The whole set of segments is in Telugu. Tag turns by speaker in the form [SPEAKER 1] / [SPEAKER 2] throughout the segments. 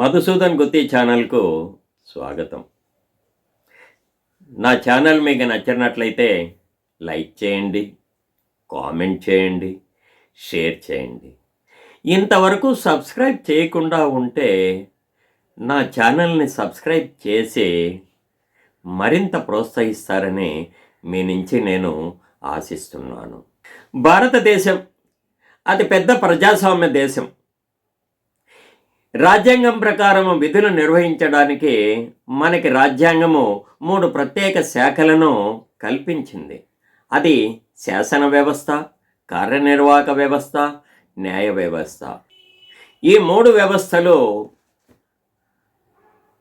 [SPEAKER 1] మధుసూదన్ గుత్తి ఛానల్కు స్వాగతం. నా ఛానల్ మీకు నచ్చినట్లయితే లైక్ చేయండి కామెంట్ చేయండి షేర్ చేయండి. ఇంతవరకు సబ్స్క్రైబ్ చేయకుండా ఉంటే నా ఛానల్ని సబ్స్క్రైబ్ చేసి మరింత ప్రోత్సహిస్తారని మీ నుంచి నేను ఆశిస్తున్నాను. భారతదేశం అతి పెద్ద ప్రజాస్వామ్య దేశం. రాజ్యాంగం ప్రకారం విధులు నిర్వహించడానికి మనకి రాజ్యాంగము మూడు ప్రత్యేక శాఖలను కల్పించింది. అది శాసన వ్యవస్థ కార్యనిర్వాహక వ్యవస్థ న్యాయ వ్యవస్థ. ఈ మూడు వ్యవస్థలు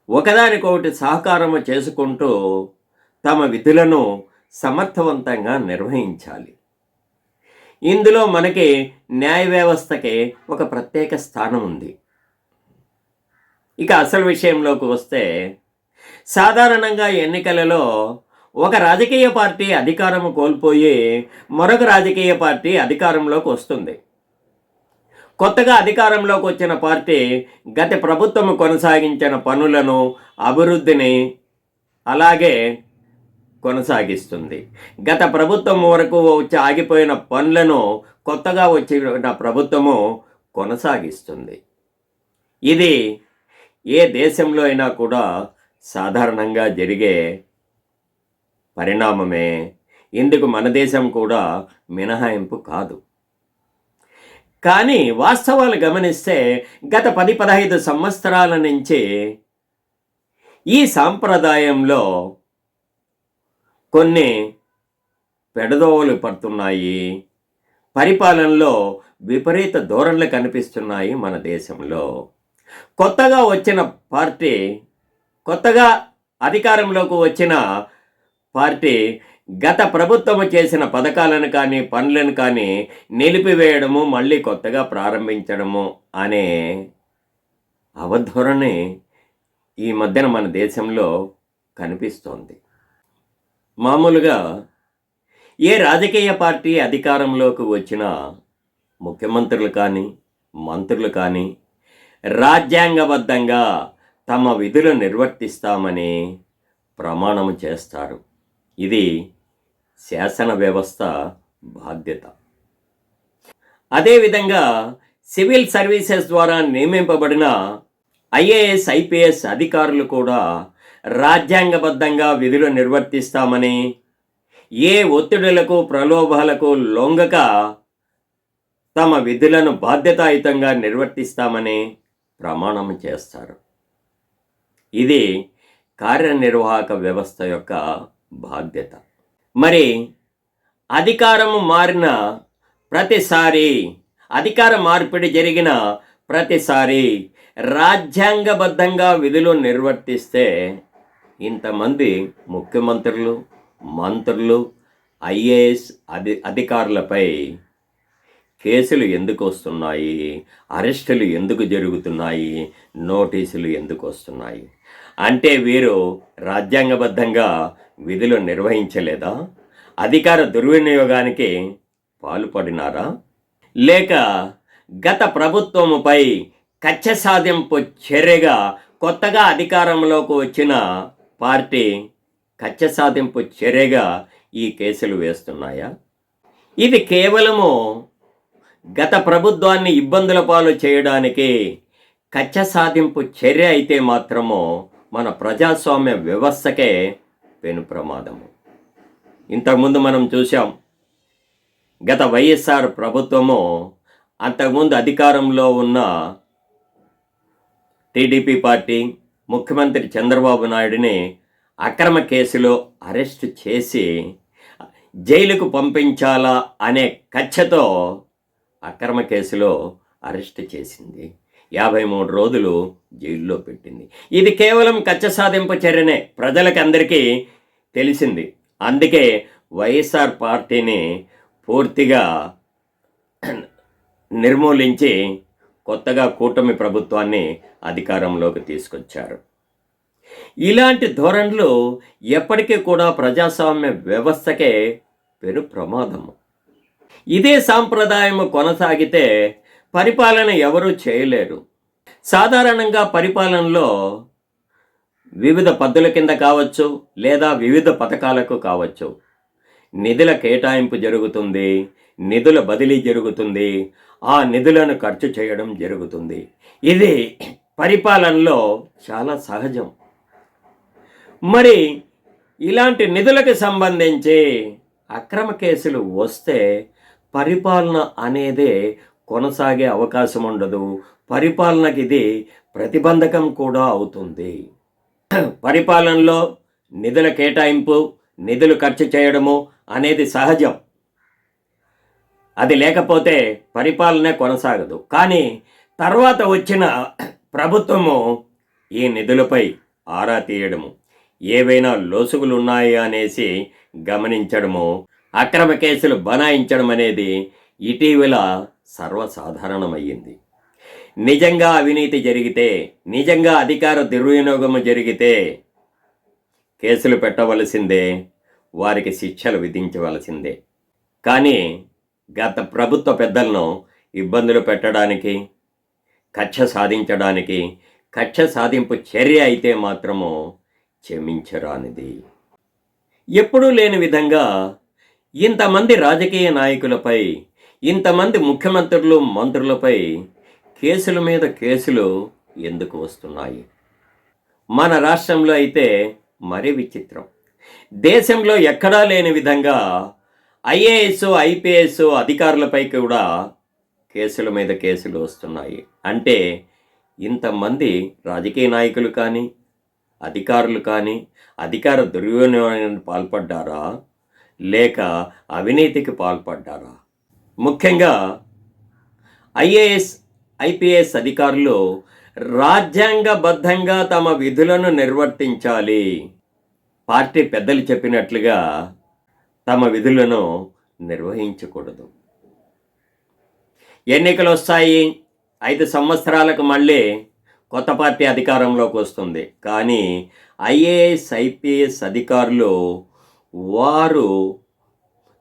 [SPEAKER 1] ఒకదానికొకటి సహకారము చేసుకుంటూ తమ విధులను సమర్థవంతంగా నిర్వహించాలి. ఇందులో మనకి న్యాయ వ్యవస్థకి ఒక ప్రత్యేక స్థానం ఉంది ఇక అసలు విషయంలోకి వస్తే సాధారణంగా ఎన్నికలలో ఒక రాజకీయ పార్టీ అధికారము కోల్పోయి మరొక రాజకీయ పార్టీ అధికారంలోకి వస్తుంది. కొత్తగా అధికారంలోకి వచ్చిన పార్టీ గత ప్రభుత్వం కొనసాగించిన పనులను అభివృద్ధిని అలాగే కొనసాగిస్తుంది. గత ప్రభుత్వం వరకు వచ్చి ఆగిపోయిన పనులను కొత్తగా వచ్చిన ప్రభుత్వము కొనసాగిస్తుంది. ఇది ఏ దేశంలో అయినా కూడా సాధారణంగా జరిగే పరిణామమే ఇందుకు మన దేశం కూడా మినహాయింపు కాదు. కానీ వాస్తవాలు గమనిస్తే గత పది పదహైదు సంవత్సరాల నుంచి ఈ సాంప్రదాయంలో కొన్ని పెడదోవలు పడుతున్నాయి. పరిపాలనలో విపరీత ధోరణులు కనిపిస్తున్నాయి మన దేశంలో. కొత్తగా వచ్చిన పార్టీ కొత్తగా అధికారంలోకి వచ్చిన పార్టీ గత ప్రభుత్వం చేసిన పథకాలను కానీ పనులను కానీ నిలిపివేయడము మళ్ళీ కొత్తగా ప్రారంభించడము అనే అవధోరణి ఈ మధ్యన మన దేశంలో కనిపిస్తోంది. మామూలుగా ఏ రాజకీయ పార్టీ అధికారంలోకి వచ్చినా ముఖ్యమంత్రులు కానీ మంత్రులు కానీ రాజ్యాంగబద్ధంగా తమ విధులు నిర్వర్తిస్తామని ప్రమాణము చేస్తారు. ఇది శాసన వ్యవస్థ బాధ్యత. అదేవిధంగా సివిల్ సర్వీసెస్ ద్వారా నియమింపబడిన ఐఏఎస్ ఐపీఎస్ అధికారులు కూడా రాజ్యాంగబద్ధంగా విధులు నిర్వర్తిస్తామని ఏ ఒత్తిడులకు ప్రలోభాలకు లొంగక తమ విధులను బాధ్యతాయుతంగా నిర్వర్తిస్తామని ప్రమాణం చేస్తారు. ఇది కార్యనిర్వాహక వ్యవస్థ యొక్క బాధ్యత. మరి అధికారము మారిన ప్రతిసారి అధికార మార్పిడి జరిగిన ప్రతిసారి రాజ్యాంగబద్ధంగా విధులు నిర్వర్తిస్తే ఇంతమంది ముఖ్యమంత్రులు మంత్రులు ఐఏఎస్ అధి అధికారులపై కేసులు ఎందుకు వస్తున్నాయి? అరెస్టులు ఎందుకు జరుగుతున్నాయి? నోటీసులు ఎందుకు వస్తున్నాయి? అంటే వీరు రాజ్యాంగబద్ధంగా విధులు నిర్వహించలేదా? అధికార దుర్వినియోగానికి పాల్పడినారా? లేక గత ప్రభుత్వముపై కచ్చ సాధింపు చర్యగా కొత్తగా అధికారంలోకి వచ్చిన పార్టీ కచ్చ సాధింపు చర్యగా ఈ కేసులు వేస్తున్నాయా? ఇది కేవలము గత ప్రభుత్వాన్ని ఇబ్బందుల పాలు చేయడానికి కచ్చ సాధింపు చర్య అయితే మాత్రము మన ప్రజాస్వామ్య వ్యవస్థకే పెను ప్రమాదము. ఇంతకుముందు మనం చూసాం గత వైఎస్ఆర్ ప్రభుత్వము అంతకుముందు అధికారంలో ఉన్న టీడీపీ పార్టీ ముఖ్యమంత్రి చంద్రబాబు నాయుడిని అక్రమ కేసులో అరెస్ట్ చేసి జైలుకు పంపించాలా అనే కచ్చతో అక్రమ కేసులో అరెస్ట్ చేసింది. యాభై మూడు రోజులు జైల్లో పెట్టింది. ఇది కేవలం కచ్చ సాధింపు చర్యనే ప్రజలకందరికీ తెలిసింది. అందుకే వైఎస్ఆర్ పార్టీని పూర్తిగా నిర్మూలించి కొత్తగా కూటమి ప్రభుత్వాన్ని అధికారంలోకి తీసుకొచ్చారు. ఇలాంటి ధోరణులు ఎప్పటికీ కూడా ప్రజాస్వామ్య వ్యవస్థకే పెను ప్రమాదము. ఇదే సాంప్రదాయం కొనసాగితే పరిపాలన ఎవరూ చేయలేరు. సాధారణంగా పరిపాలనలో వివిధ పద్ధుల కింద కావచ్చు లేదా వివిధ పథకాలకు కావచ్చు. నిధుల కేటాయింపు జరుగుతుంది నిధుల బదిలీ జరుగుతుంది ఆ నిధులను ఖర్చు చేయడం జరుగుతుంది. ఇది పరిపాలనలో చాలా సహజం. మరి ఇలాంటి నిధులకు సంబంధించి అక్రమ కేసులు వస్తే పరిపాలన అనేదే కొనసాగే అవకాశం ఉండదు పరిపాలనకి ఇది ప్రతిబంధకం కూడా అవుతుంది. పరిపాలనలో నిధుల కేటాయింపు నిధులు ఖర్చు చేయడము అనేది సహజం. అది లేకపోతే పరిపాలనే కొనసాగదు. కానీ తర్వాత వచ్చిన ప్రభుత్వము ఈ నిధులపై ఆరా తీయడము. ఏవైనా లోసుగులు ఉన్నాయా అనేసి గమనించడము అక్రమ కేసులు బనాయించడం అనేది ఇటీవల సర్వసాధారణమయ్యింది. నిజంగా అవినీతి జరిగితే నిజంగా అధికార దుర్వినియోగం జరిగితే కేసులు పెట్టవలసిందే వారికి శిక్షలు విధించవలసిందే. కానీ గత ప్రభుత్వ పెద్దలను ఇబ్బందులు పెట్టడానికి కక్ష సాధించడానికి కక్ష సాధింపు చర్య అయితే మాత్రము క్షమించరానిది. ఎప్పుడూ లేని విధంగా ఇంతమంది రాజకీయ నాయకులపై ఇంతమంది ముఖ్యమంత్రులు మంత్రులపై కేసుల మీద కేసులు ఎందుకు వస్తున్నాయి? మన రాష్ట్రంలో అయితే మరీ విచిత్రం. దేశంలో ఎక్కడా లేని విధంగా ఐఏఎస్ ఐపీఎస్ అధికారులపై కూడా కేసుల మీద కేసులు వస్తున్నాయి. అంటే ఇంతమంది రాజకీయ నాయకులు కానీ అధికారులు కానీ అధికార దుర్వినియోగానికి పాల్పడ్డారా? లేక అవినీతికి పాల్పడ్డారా? ముఖ్యంగా ఐఏఎస్ ఐపీఎస్ అధికారులు రాజ్యాంగబద్ధంగా తమ విధులను నిర్వర్తించాలి. పార్టీ పెద్దలు చెప్పినట్లుగా తమ విధులను నిర్వహించకూడదు. ఎన్నికలు వస్తాయి. ఐదు సంవత్సరాలకు మళ్ళీ కొత్త పార్టీ అధికారంలోకి వస్తుంది. కానీ ఐఏఎస్ ఐపీఎస్ అధికారులు వారు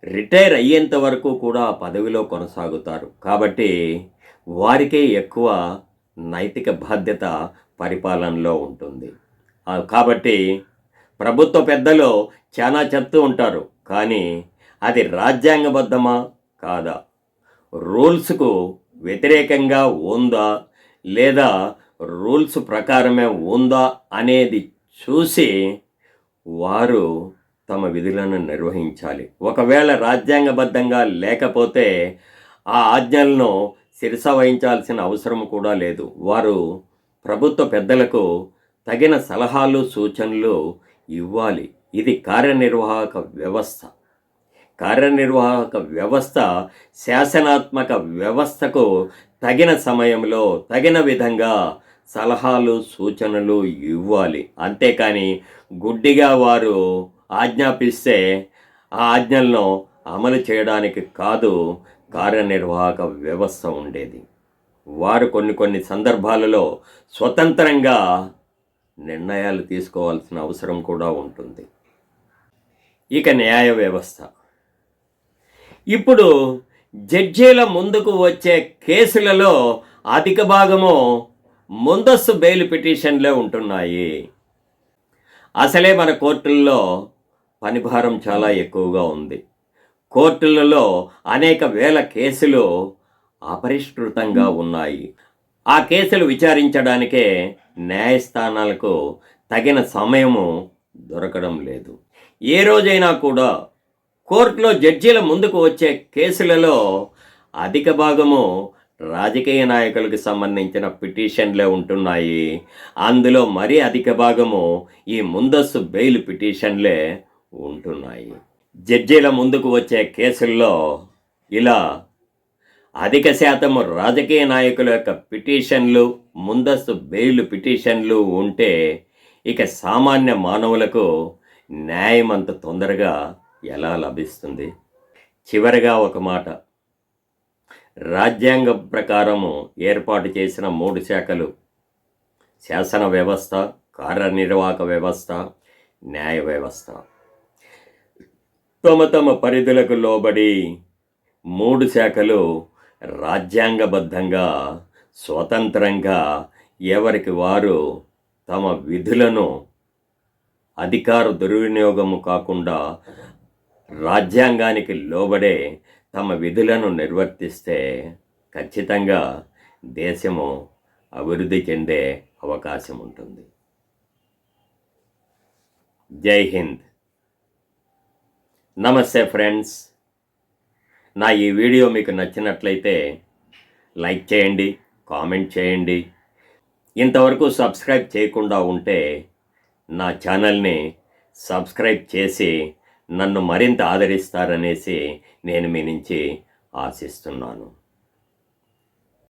[SPEAKER 1] రిటైర్ అయ్యేంత వరకు కూడా పదవిలో కొనసాగుతారు. కాబట్టి వారికే ఎక్కువ నైతిక బాధ్యత పరిపాలనలో ఉంటుంది. కాబట్టి ప్రభుత్వ పెద్దలు చాలా చెప్తూ ఉంటారు. కానీ అది రాజ్యాంగబద్ధమా? కాదా? రూల్స్కు వ్యతిరేకంగా ఉందా? లేదా రూల్స్ ప్రకారమే ఉందా? అనేది చూసి వారు తమ విధులను నిర్వహించాలి. ఒకవేళ రాజ్యాంగబద్ధంగా లేకపోతే ఆ ఆజ్ఞలను శిరస వహించాల్సిన అవసరం కూడా లేదు. వారు ప్రభుత్వ పెద్దలకు తగిన సలహాలు సూచనలు ఇవ్వాలి. ఇది కార్యనిర్వాహక వ్యవస్థ. కార్యనిర్వాహక వ్యవస్థ శాసనాత్మక వ్యవస్థకు తగిన సమయంలో తగిన విధంగా సలహాలు సూచనలు ఇవ్వాలి. అంతేకాని గుడ్డిగా వారు ఆజ్ఞాపిస్తే ఆ ఆజ్ఞలను అమలు చేయడానికి కాదు కార్యనిర్వాహక వ్యవస్థ ఉండేది. వారు కొన్ని కొన్ని సందర్భాలలో స్వతంత్రంగా నిర్ణయాలు తీసుకోవాల్సిన అవసరం కూడా ఉంటుంది. ఇక న్యాయ వ్యవస్థ. ఇప్పుడు జడ్జీల ముందుకు వచ్చే కేసులలో అధిక భాగము ముందస్తు బెయిల్ పిటిషన్లే ఉంటున్నాయి. అసలే మన కోర్టుల్లో పనిభారం చాలా ఎక్కువగా ఉంది. కోర్టులలో అనేక వేల కేసులు అపరిష్కృతంగా ఉన్నాయి. ఆ కేసులు విచారించడానికే న్యాయస్థానాలకు తగిన సమయము దొరకడం లేదు. ఏ రోజైనా కూడా కోర్టులో జడ్జీల ముందుకు వచ్చే కేసులలో అధిక భాగము రాజకీయ నాయకులకు సంబంధించిన పిటిషన్లే ఉంటున్నాయి. అందులో మరీ అధిక భాగము ఈ ముందస్తు బెయిల్ పిటిషన్లే ఉంటున్నాయి. జడ్జీల ముందుకు వచ్చే కేసుల్లో ఇలా అధిక శాతం రాజకీయ నాయకుల యొక్క పిటిషన్లు ముందస్తు బెయిల్ పిటిషన్లు ఉంటే ఇక సామాన్య మానవులకు న్యాయం అంత తొందరగా ఎలా లభిస్తుంది? చివరిగా ఒక మాట. రాజ్యాంగం ప్రకారము ఏర్పాటు చేసిన మూడు శాఖలు. శాసన వ్యవస్థ కార్యనిర్వాహక వ్యవస్థ న్యాయ వ్యవస్థ. తమ తమ పరిధులకు లోబడి మూడు శాఖలు రాజ్యాంగబద్ధంగా స్వతంత్రంగా ఎవరికి వారు తమ విధులను అధికార దుర్వినియోగము కాకుండా రాజ్యాంగానికి లోబడే తమ విధులను నిర్వర్తిస్తే ఖచ్చితంగా దేశము అభివృద్ధి చెందే అవకాశం ఉంటుంది జై హింద్. నమస్తే ఫ్రెండ్స్. నా ఈ వీడియో మీకు నచ్చినట్లయితే లైక్ చేయండి కామెంట్ చేయండి. ఇంతవరకు సబ్స్క్రైబ్ చేయకుండా ఉంటే నా ఛానల్ని సబ్స్క్రైబ్ చేసి నన్ను మరింత ఆదరిస్తారనేసి నేను మీ నుంచి ఆశిస్తున్నాను.